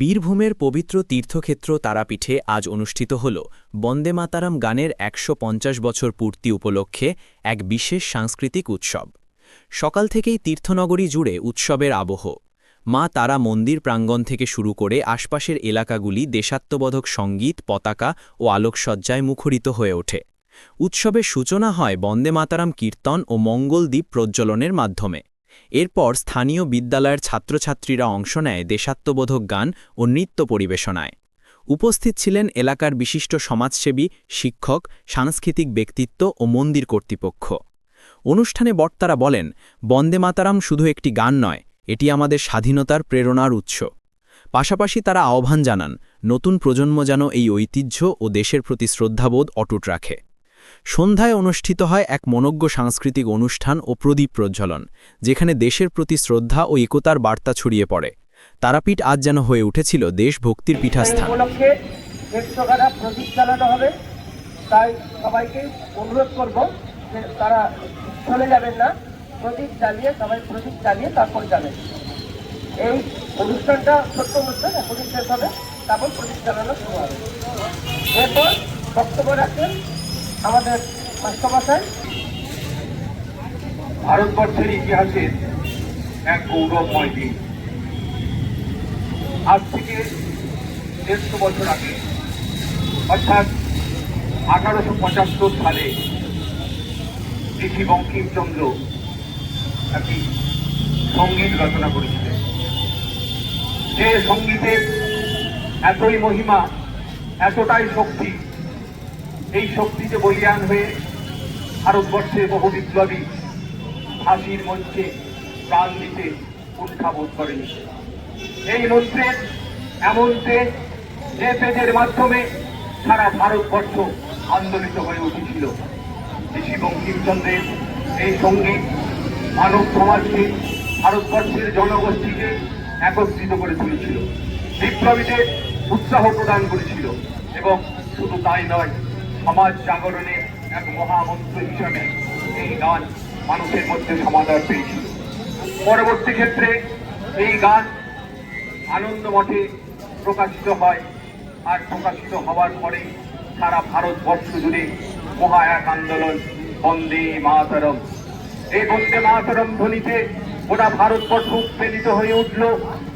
বীরভূমের পবিত্র তীর্থক্ষেত্র তারাপীঠে আজ অনুষ্ঠিত হল বন্দে মাতারাম গানের একশো পঞ্চাশ বছর পূর্তি উপলক্ষে এক বিশেষ সাংস্কৃতিক উৎসব। সকাল থেকেই তীর্থনগরী জুড়ে উৎসবের আবহ। মা তারা মন্দির প্রাঙ্গণ থেকে শুরু করে আশপাশের এলাকাগুলি দেশাত্মবোধক সংগীত, পতাকা ও আলোকসজ্জায় মুখরিত হয়ে ওঠে। উৎসবের সূচনা হয় বন্দে মাতারাম কীর্তন ও মঙ্গলদ্বীপ প্রজ্জ্বলনের মাধ্যমে। এরপর স্থানীয় বিদ্যালয়ের ছাত্রছাত্রীরা অংশ নেয় দেশাত্মবোধক গান ও নৃত্য পরিবেশনায়। উপস্থিত ছিলেন এলাকার বিশিষ্ট সমাজসেবী, শিক্ষক, সাংস্কৃতিক ব্যক্তিত্ব ও মন্দির কর্তৃপক্ষ। অনুষ্ঠানে বক্তারা বলেন, বন্দে মাতারাম শুধু একটি গান নয়, এটি আমাদের স্বাধীনতার প্রেরণার উৎস। পাশাপাশি তারা আহ্বান জানান, নতুন প্রজন্ম যেন এই ঐতিহ্য ও দেশের প্রতি শ্রদ্ধাবোধ অটুট রাখে। সন্ধ্যায় অনুষ্ঠিত হয় এক মনজ্ঞ সাংস্কৃতিক অনুষ্ঠান ও প্রদীপ প্রজ্বলন, যেখানে দেশের প্রতি শ্রদ্ধা ও একতার বার্তা ছড়িয়ে পড়ে। তারাপীঠ আজ যেন হয়ে উঠেছিল দেশভক্তির পীঠাস্থান। তারপর প্রদীপ জ্বালানো শুরু হবে। এরপর বক্তব্য রাখবেন আমাদের মাস্টারমশাই ভারতবর্ষের ইতিহাসের এক গৌরবময় দিন। আজ থেকে দেড়শো বছর আগে, অর্থাৎ আঠারোশো পঁচাত্তর সালে ঋষি বঙ্কিমচন্দ্র একটি সংগীত রচনা করেছিলেন। যে সঙ্গীতের এতই মহিমা, এতটাই শক্তি এই শক্তিতে বলিয়ান হয়ে ভারতবর্ষের বহু বিপ্লবী ফাঁসির মঞ্চে প্রাণ দিতে উৎসাবোধ করেন। এই মন্ত্রের এমন যে তেজের মাধ্যমে সারা ভারতবর্ষ আন্দোলিত হয়ে উঠেছিল ঋষি বঙ্কিমচন্দ্রের এই সংগীত মানব সমাজকে ভারতবর্ষের জনগোষ্ঠীকে একত্রিত করে তুলেছিল। বিপ্লবীদের উৎসাহ প্রদান করেছিল এবং শুধু তাই নয় সমাজ জাগরণের এক মহামন্ত্র হিসাবে এই গান মানুষের মধ্যে সমাদর পেয়েছিল পরবর্তী ক্ষেত্রে এই গান আনন্দ মঠে প্রকাশিত হয় আর প্রকাশিত হওয়ার পরে সারা ভারতবর্ষ জুড়ে মহা এক আন্দোলন, বন্দে মাতরম। এই বন্দে মাতরম ধ্বনিতে গোটা ভারতবর্ষ উৎপেলিত হয়ে উঠল।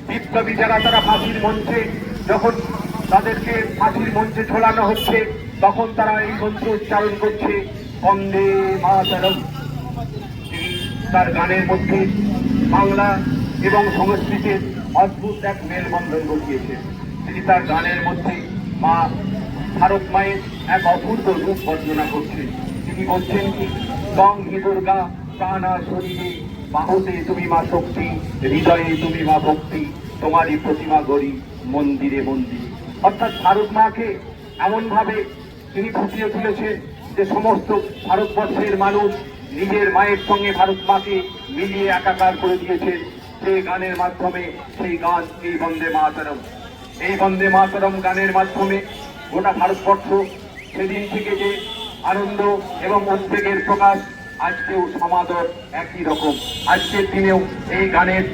বিপ্লবী যারা, তারা ফাঁসির মঞ্চে যখন তাদেরকে ফাঁসির মঞ্চে ঝোলানো হচ্ছে তখন তারা এই মন্ত্র উচ্চারণ করছে, বন্দে মাতরম। তার গানের মধ্যে বাংলা এবং সংস্কৃতির অদ্ভুত এক মেলবন্ধন ঘটিয়েছেন। তিনি তার গানের মধ্যে মা ভারত মায়ের এক অপূর্ব রূপ বর্ণনা করছেন। তিনি বলছেন কি তং হি দুর্গা প্রাণা শরীরে, বাহুতে তুমি মা শক্তি, হৃদয়ে তুমি মা ভক্তি, তোমারই প্রতিমা গড়ি মন্দিরে মন্দির। অর্থাৎ ভারত মাকে এমনভাবে তিনি ফুটিয়ে তুলেছেন যে সমস্ত ভারতবর্ষের মানুষ নিজের মায়ের সঙ্গে ভারত মাকে মিলিয়ে একাকার করে দিয়েছেন সেই গানের মাধ্যমে, সেই গান এই বন্দে মাতরম। এই বন্দে মাতরম গানের মাধ্যমে গোটা ভারতবর্ষ সেদিন থেকে যে আনন্দ এবং উদ্বেগের প্রকাশ, আজকেও সমাদর একই রকম। আজকের দিনেও এই গানের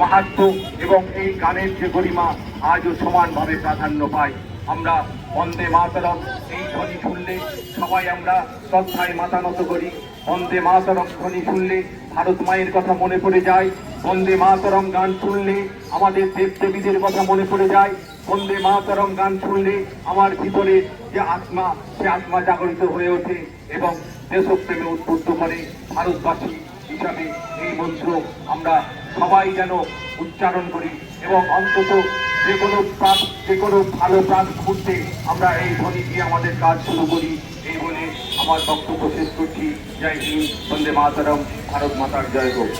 মাহাত্ম এবং এই গানের যে গরিমা, আজও সমানভাবে প্রাধান্য পায়। আমরা বন্দে মাতরম, এই ধ্বনি শুনলে সবাই আমরা শ্রদ্ধায় মাথা নত করি। বন্দে মাতরম ধ্বনি শুনলে ভারত মায়ের কথা মনে পড়ে যায়। বন্দে মাতরম গান শুনলে আমাদের দেব দেবীদের কথা মনে পড়ে যায়। বন্দে মাতরম গান শুনলে আমার ভিতরে যে আত্মা, সে আত্মা জাগরিত হয়ে ওঠে এবং দেশপ্রেমে উদ্বুদ্ধ করে ভারতবাসী হিসাবে এই মন্ত্র আমরা সবাই যেন উচ্চারণ করি এবং অন্তত যে কোনো প্রাণ, যে কোনো ভালো প্রাণ মুহূর্তে আমরা এই ধ্বনি দিয়ে আমাদের কাজ শুরু করি। এই বলে আমার বক্তব্য শেষ করছি। জয় হিন্দ, বন্দে মাতারম, ভারত মাতার জয় হোক।